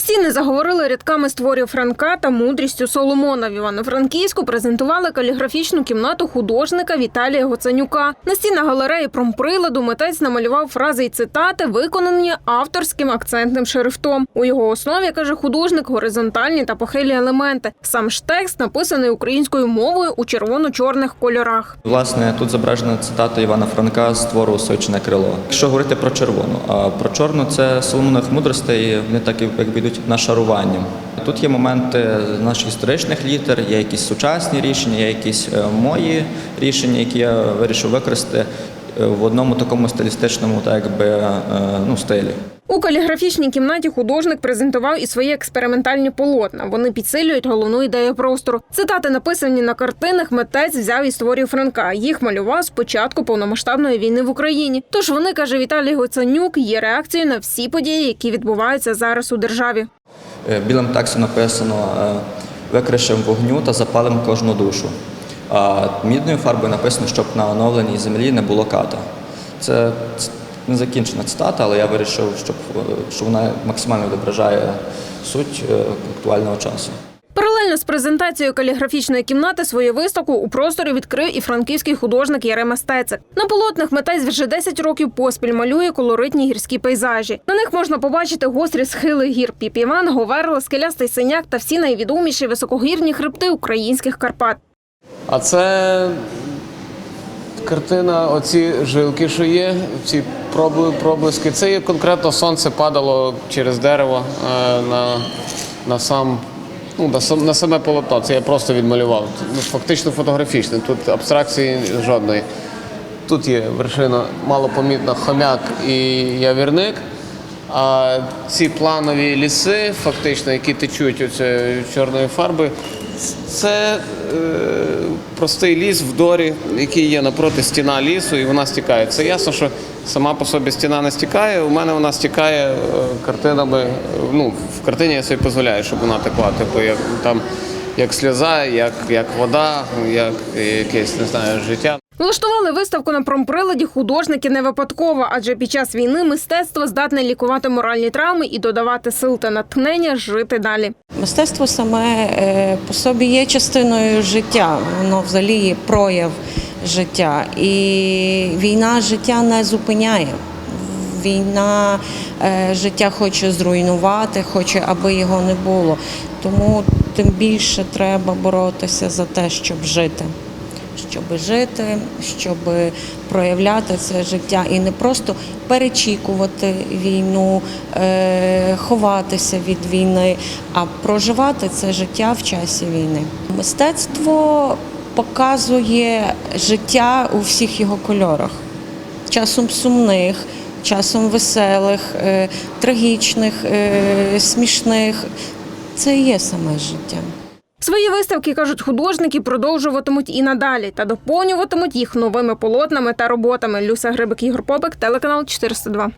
Стіни заговорили рядками з творів Франка та мудрістю Соломона. В Івано-Франківську презентували каліграфічну кімнату художника Віталія Гоцанюка. На стінах галереї промприладу митець намалював фрази й цитати, виконані авторським акцентним шрифтом. У його основі каже художник горизонтальні та похилі елементи. Сам ж текст написаний українською мовою у червоно-чорних кольорах. Власне, тут зображена цитата Івана Франка з твору Сочне крило. Якщо говорити про червону, а про чорну це Соломонових мудростей, вони так якби йдуть нашаруванням. Тут є моменти наших історичних літер, є якісь сучасні рішення, є якісь е, мої рішення, які я вирішив використати в одному такому стилістичному, так якби е, ну, стилі. У каліграфічній кімнаті художник презентував і свої експериментальні полотна. Вони підсилюють головну ідею простору. Цитати, написані на картинах, митець взяв із творів Франка. Їх малював з початку повномасштабної війни в Україні. Тож вони, каже Віталій Гоцанюк, є реакцією на всі події, які відбуваються зараз у державі. Е, Білим текстом написано е, викришем вогню та запалим кожну душу. А мідною фарбою написано, щоб на оновленій землі не було ката. Це ц- незакінчена цитата, але я вирішив, щоб, е, що вона максимально відображає суть е, актуального часу. Паралельно з презентацією каліграфічної кімнати свою виставку у просторі відкрив і франківський художник Ярема Стецик. На полотнах митець вже 10 років поспіль малює колоритні гірські пейзажі. На них можна побачити гострі схили гір Піпіван, Говерла, Скелястий Синяк та всі найвідоміші високогірні хребти українських Карпат. А це картина, оці жилки, що є, ці проблиски. Це є конкретно сонце падало через дерево е, на, на сам. Ну, на, сам, на саме полотно, це я просто відмалював. Ну, фактично фотографічне, тут абстракції жодної. Тут є вершина малопомітна хомяк і явірник. А ці планові ліси, фактично, які течуть чорної фарби, це е, простий ліс в дорі, який є напроти стіна лісу, і вона стікає. Це ясно, що сама по собі стіна не стікає. У мене вона стікає е, картинами. Ну, в картині я собі дозволяю, щоб вона текла. Типу, як там як сльоза, як, як вода, як якесь не знаю, життя. Влаштували виставку на промприладі художники не випадково, адже під час війни мистецтво здатне лікувати моральні травми і додавати сил та натхнення жити далі. Мистецтво саме е, по собі є частиною життя, воно взагалі є прояв життя. І війна життя не зупиняє. Війна е, життя хоче зруйнувати, хоче, аби його не було. Тому тим більше треба боротися за те, щоб жити. Щоб жити, щоб проявляти це життя і не просто перечікувати війну, е, ховатися від війни, а проживати це життя в часі війни. Мистецтво показує життя у всіх його кольорах, часом сумних, часом веселих, е, трагічних, е, смішних. Це і є саме життя. Свої виставки кажуть художники продовжуватимуть і надалі та доповнюватимуть їх новими полотнами та роботами. Люся Грибик, Ігор Попик, телеканал 402.